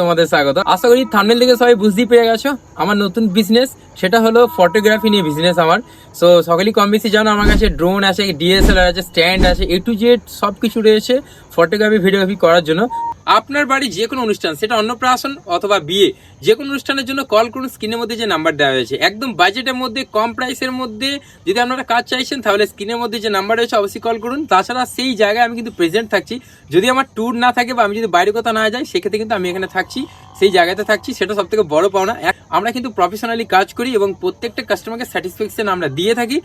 তোমাদের স্বাগত। আশা করি থেকে সবাই বুঝতেই পেরে আমার নতুন বিজনেস সেটা হলো ফটোগ্রাফি নিয়ে বিজনেস আমার। সো সকলেই কম বেশি জানো, আমার কাছে ড্রোন আছে ডিএসএলআর আছে স্ট্যান্ড আছে এ টু জেড সব কিছু রয়েছে ফটোগ্রাফি ভিডিওগ্রাফি করার জন্য। আপনার বাড়ি যে কোনো অনুষ্ঠান, সেটা অন্নপ্রাশন অথবা বিয়ে, যে কোনো অনুষ্ঠানের জন্য কল করুন স্ক্রিনের মধ্যে যে নাম্বার দেওয়া হয়েছে একদম বাজেটের মধ্যে, কম প্রাইসের মধ্যে যদি আপনারা কাজ চাইছেন, তাহলে স্ক্রিনের মধ্যে যে নাম্বার রয়েছে, অবশ্যই কল করুন। তাছাড়া সেই জায়গায় আমি কিন্তু প্রেজেন্ট থাকছি। যদি আমার ট্যুর না থাকে বা আমি যদি বাইরে কোথাও না যাই, সেক্ষেত্রে কিন্তু আমি এখানে থাকছি, সেই জায়গাতে থাকছি। সেটা সব থেকে বড় পাওনা। আমরা কিন্তু প্রফেশনালি কাজ করি এবং প্রত্যেকটা কাস্টমারকে স্যাটিসফ্যাকশন আমরা দিয়ে থাকি।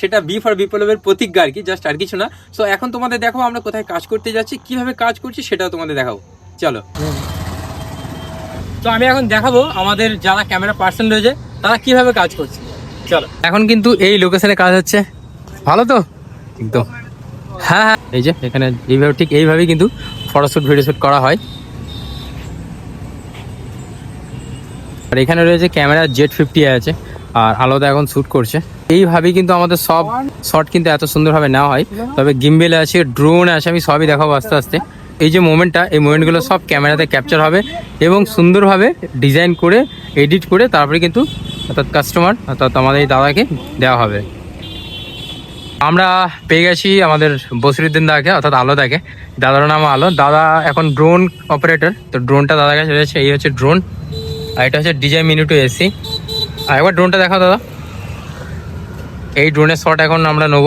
সেটা বি ফর বিপ্লবের প্রতিজ্ঞা আর কি জাস্ট আর কিছু না। সো এখন তোমাদের দেখো আমরা কোথায় কাজ করতে যাচ্ছি, কীভাবে কাজ করছি, সেটাও তোমাদের দেখাবো। চলো। তো আমি এখন দেখাবো আমাদের যারা ক্যামেরা পার্সন রয়েছে, তারা কীভাবে কাজ করছে। চলো। এখন কিন্তু এই লোকেশনে কাজ হচ্ছে। ভালো তো? একদম হ্যাঁ হ্যাঁ। এই যে, এখানে এইভাবে ঠিক এইভাবেই কিন্তু ফটোশ্যুট ভিডিও শ্যুট করা হয়। আর এখানে রয়েছে ক্যামেরা জেড ফিফটি আছে, আর আলাদা এখন শ্যুট করছে। এইভাবেই কিন্তু আমাদের সব শট কিন্তু এত সুন্দরভাবে নেওয়া হয়। তবে গিম্বেল আছে ড্রোন আছে, আমি সবই দেখাবো আস্তে আস্তে। এই যে মোমেন্টটা এই মোমেন্টগুলো সব ক্যামেরাতে ক্যাপচার হবে এবং সুন্দরভাবে ডিজাইন করে এডিট করে তারপরে কিন্তু অর্থাৎ কাস্টমার অর্থাৎ আমাদের এই দাদাকে দেওয়া হবে। আমরা পেয়ে গেছি আমাদের বসিরুদ্দিন দাকে, অর্থাৎ আলো দাকে। দাদার নাম আলো। দাদা এখন ড্রোন অপারেটর তো ড্রোনটা দাদার কাছে রয়েছে, এই হচ্ছে ড্রোন আর এটা হচ্ছে ডিজাই মিনিটু এসি আর একবার ড্রোনটা দেখাও দাদা। এই ড্রোনের শট এখন আমরা নেব।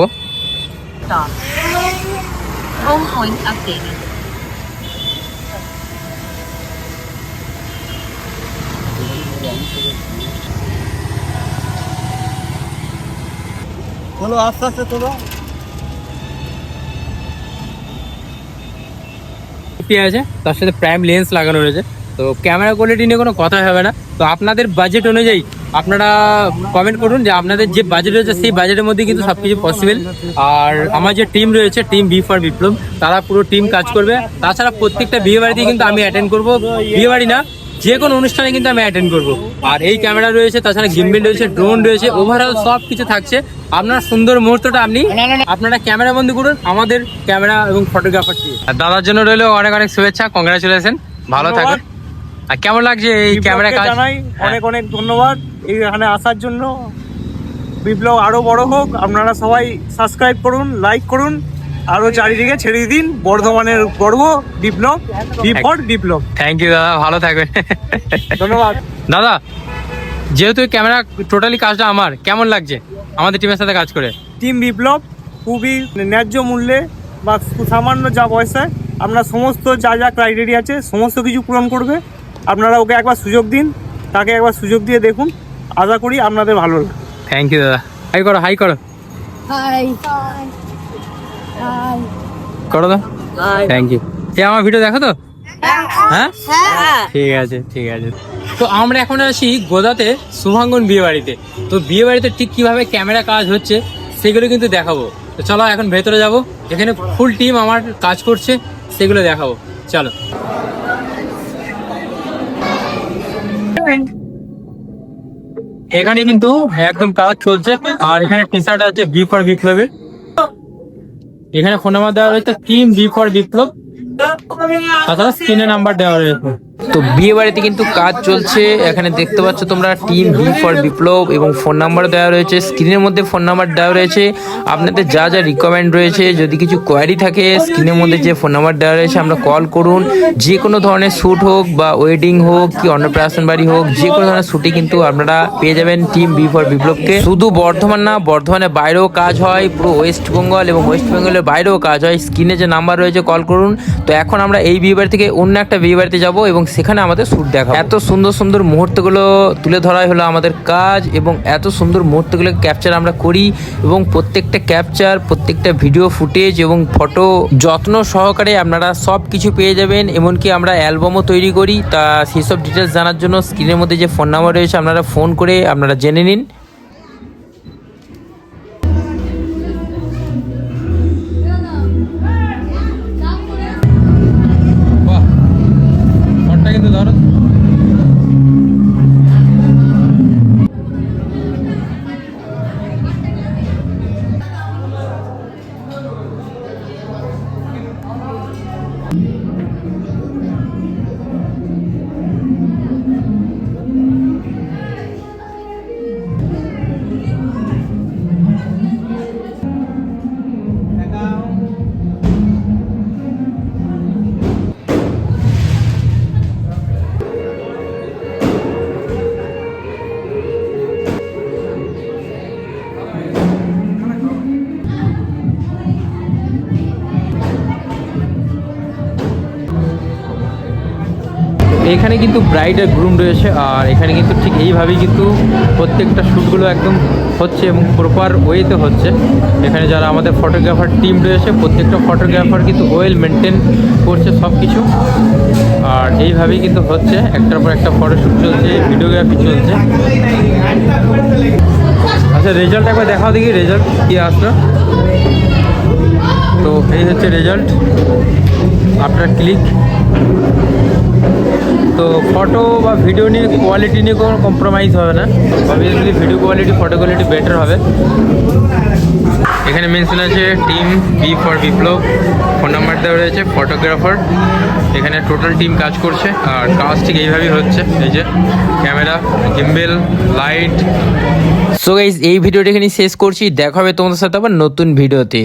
চলো আস্তে আস্তে তোলো। আছে, তার সাথে প্রাইম লেন্স লাগানো রয়েছে। তো ক্যামেরা কোয়ালিটি নিয়ে কোনো কথা হবে না। তো আপনাদের বাজেট অনুযায়ী আপনারা কমেন্ট করুন যে আপনাদের যে বাজেট রয়েছে, সেই বাজেটের মধ্যে কিন্তু সব কিছু পসিবল আর আমার যে টিম রয়েছে টিম বি ফর বিপ্লব তারা পুরো টিম কাজ করবে। তাছাড়া প্রত্যেকটা বিয়ে বাড়িতে কিন্তু আমি অ্যাটেন্ড করব। বিয়ে বাড়ি না যে কোনো অনুষ্ঠানে কিন্তু আমি অ্যাটেন্ড করব। আর এই ক্যামেরা রয়েছে তাছাড়া গিম্বেল রয়েছে ড্রোন রয়েছে ওভারঅল সব কিছু থাকছে। আপনার সুন্দর মুহূর্তটা আপনি আপনারা ক্যামেরা বন্ধ করুন আমাদের ক্যামেরা এবং ফটোগ্রাফার আর দাদার জন্য রইল অনেক অনেক শুভেচ্ছা কংগ্রাচুলেশন ভালো থাকুন। আর কেমন লাগছে এই ক্যামেরা কাজ? হ্যাঁ। অনেক অনেক ধন্যবাদ এই এখানে আসার জন্য। বিপ্লব আরও বড় হোক আপনারা সবাই সাবস্ক্রাইব করুন লাইক করুন। আরও চারিদিকে ছেড়ে দিন। বর্ধমানের গর্ব বিপ্লব বিপর বিপ্লব। থ্যাংক ইউ দাদা ভালো থাকবেন। ধন্যবাদ। দাদা যেহেতু ক্যামেরা টোটালি কাজটা আমার কেমন লাগছে? আমাদের টিমের সাথে কাজ করে। টিম বিপ্লব খুবই ন্যায্য মূল্যে বা সামান্য যা পয়সায় আমরা সমস্ত যা যা ক্রাইটেরিয়া আছে সমস্ত কিছু পূরণ করবে। আপনারা ওকে একবার সুযোগ দিন তাকে একবার সুযোগ দিয়ে দেখুন। আশা করি আপনাদের ভালো লাগবে। থ্যাংক ইউ দাদা। হাই করো হাই করো। Hi. করো তো। থ্যাংক ইউ এ আমার ভিডিও দেখো তো? হ্যাঁ? ঠিক আছে ঠিক আছে। তো আমরা এখন আছি গোদাতে শুভাঙ্গন বিয়ে বাড়িতে। তো বিয়ে বাড়িতে ঠিক কীভাবে ক্যামেরা কাজ হচ্ছে সেগুলো কিন্তু দেখাবো। তো চলো এখন ভেতরে যাব। এখানে ফুল টিম আমার কাজ করছে সেগুলো দেখাবো। চলো। এখানে কিন্তু একদম কাজ চলছে আর এখানে টি শার্ট আছে বি ফর বিপ্লবের এখানে ফোন নাম্বার দেওয়া রয়েছে কিম বি ফর বিপ্লব তাছাড়া স্ক্রিনে নাম্বার দেওয়া রয়েছে। তো বিয়ে বাড়িতে কিন্তু কাজ চলছে। এখানে দেখতে পাচ্ছ তোমরা টিম বি ফর বিপ্লব এবং ফোন নাম্বার দেওয়া রয়েছে। স্ক্রিনের মধ্যে ফোন নাম্বার দেওয়া রয়েছে। আপনাদের যা যা রিকমেন্ড রয়েছে, যদি কিছু কোয়ারি থাকে স্ক্রিনের মধ্যে যে ফোন নাম্বার দেওয়া রয়েছে, আমরা কল করুন। যে কোনো ধরনের শ্যুট হোক বা ওয়েডিং হোক কি অন্নপ্রাশন বাড়ি হোক, যে কোনো ধরনের শ্যুটে কিন্তু আপনারা পেয়ে যাবেন টিম বি ফর বিপ্লবকে শুধু বর্ধমান না, বর্ধমানের বাইরেও কাজ হয়, পুরো ওয়েস্ট বেঙ্গল এবং ওয়েস্ট বেঙ্গলের বাইরেও কাজ হয়। স্ক্রিনে যে নাম্বার রয়েছে কল করুন। তো এখন আমরা এই বিয়ে বাড়ি থেকে অন্য একটা বিয়ে বাড়িতে যাব এবং সেখানে আমাদের শ্যুট দেখা এত সুন্দর সুন্দর মুহূর্তগুলো তুলে ধরাই হলো আমাদের কাজ এবং এত সুন্দর মুহূর্তগুলো ক্যাপচার আমরা করি এবং প্রত্যেকটা ক্যাপচার প্রত্যেকটা ভিডিও ফুটেজ এবং ফটো যত্ন সহকারে আপনারা সব কিছু পেয়ে যাবেন, এমনকি আমরা অ্যালবামও তৈরি করি। তা সেই সব ডিটেলস জানার জন্য স্ক্রিনের মধ্যে যে ফোন নাম্বার রয়েছে আপনারা ফোন করে আপনারা জেনে নিন। এখানে কিন্তু ব্রাইড আর গ্রুম রয়েছে, আর এখানে কিন্তু ঠিক এইভাবেই কিন্তু প্রত্যেকটা শ্যুটগুলো একদম হচ্ছে এবং প্রপার ওয়েতে হচ্ছে। এখানে যারা আমাদের ফটোগ্রাফার টিম রয়েছে, প্রত্যেকটা ফটোগ্রাফার কিন্তু ওয়েল মেনটেন করছে সব কিছু আর এইভাবেই কিন্তু হচ্ছে, একটার পর একটা ফটোশ্যুট চলছে ভিডিওগ্রাফি চলছে। আচ্ছা রেজাল্ট একবার দেখাও দেখি রেজাল্ট কী আসলো? তো এই হচ্ছে রেজাল্ট আফটার ক্লিক তো ফটো বা ভিডিও নিয়ে কোয়ালিটি নিয়ে কোনো কম্প্রোমাইজ হবে না। Obviously video quality photo quality better হবে। এখানে মেনশন আছে team B for Biplab phone number দেওয়া রয়েছে ফটোগ্রাফার এখানে টোটাল টিম কাজ করছে। আর কাজ ঠিক এইভাবেই হচ্ছে। এই যে camera gimbal light so guys এই ভিডিওটা এখানে শেষ করছি। দেখা হবে তোমাদের সাথে আবার নতুন ভিডিওতে